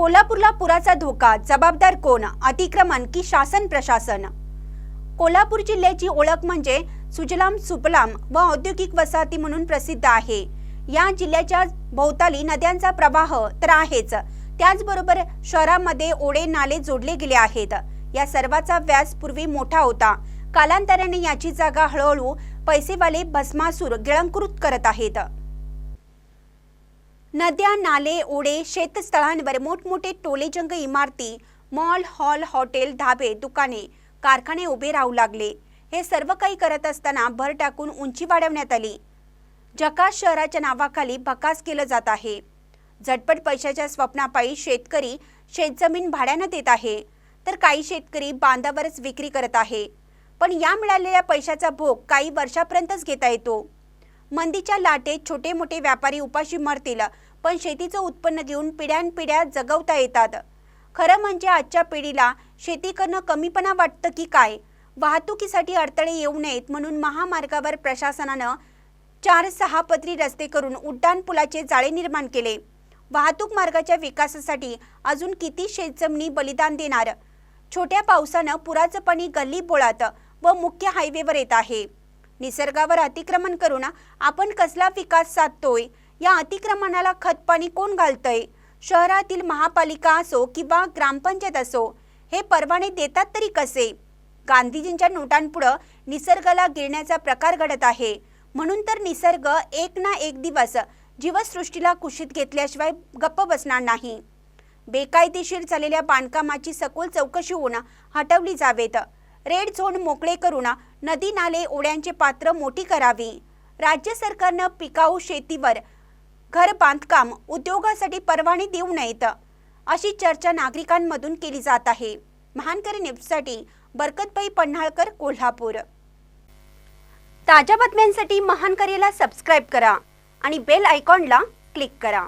कोल्हापूरला पुराचा धोका जबाबदार कोण? अतिक्रमण की शासन प्रशासन? कोल्हापूर जिल्ह्याची ओळख म्हणजे सुजलाम सुपलाम व औद्योगिक वसाहती म्हणून प्रसिद्ध आहे. या जिल्ह्याच्या भोवताली नद्यांचा प्रवाह तर आहेच. त्याचबरोबर शहरामध्ये ओढे नाले जोडले गेले आहेत. या सर्वाचा व्यास पूर्वी मोठा होता. कालांतराने याची जागा हळूहळू पैसेवाले भस्मासूर गिळंकृत करत आहेत. नद्या नाले ओढे शेतस्थळांवर मोठमोठे टोलेजंग इमारती मॉल हॉल हॉटेल धाबे दुकाने कारखाने उभे राहू लागले. हे सर्व काही करत असताना भर टाकून उंची वाढवण्यात आली. जकास शहराच्या नावाखाली बकास केलं जात आहे. झटपट पैशाच्या स्वप्नापायी शेतकरी शेतजमीन भाड्यानं देत आहे. तर काही शेतकरी बांधावरच विक्री करत आहे. पण या मिळालेल्या पैशाचा भोग काही वर्षापर्यंतच घेता येतो. मंदीच्या लाटेत छोटे मोठे व्यापारी उपाशी मरतील पण शेतीचं उत्पन्न घेऊन पिढ्यानपिढ्या जगवता येतात. खरं म्हणजे आजच्या पिढीला शेती करणं कमीपणा वाटतं की काय? वाहतुकीसाठी अडथळे येऊ नयेत म्हणून महामार्गावर प्रशासनानं चार सहा पदरी रस्ते करून उड्डाण पुलाचे जाळे निर्माण केले. वाहतूक मार्गाच्या विकासासाठी अजून किती शेतजमिनी बलिदान देणार? छोट्या पावसानं पुराचं पाणी गल्ली बोळात व मुख्य हायवेवर येत आहे. निसर्गावर अतिक्रमण करून आपण कसला विकास साधतोय? या अतिक्रमणाला खतपाणी कोण घालतंय? शहरातील महापालिका असो किंवा ग्रामपंचायत असो हे परवाने देतात तरी कसे? गांधीजींच्या नोटांपुढं निसर्गाला गिळण्याचा प्रकार घडत आहे. म्हणून तर निसर्ग एक ना एक दिवस जीवसृष्टीला कुशीत घेतल्याशिवाय गप्प बसणार नाही. बेकायदेशीर झालेल्या बांधकामाची सखोल चौकशी होऊन हटवली जावेत. रेड झोन मोकळे करून नदी नाले ओढ्यांचे पात्र मोठी करावी. राज्य सरकारनं पिकाऊ शेतीवर घर बांधकाम उद्योगासाठी परवाने देऊ नयेत अशी चर्चा नागरिकांमधून केली जात आहे. महानकरी न्यूजसाठी बरकतबाई पन्हाळकर कोल्हापूर. ताज्या बातम्यांसाठी महानकरीला सबस्क्राईब करा आणि बेल आयकॉनला क्लिक करा.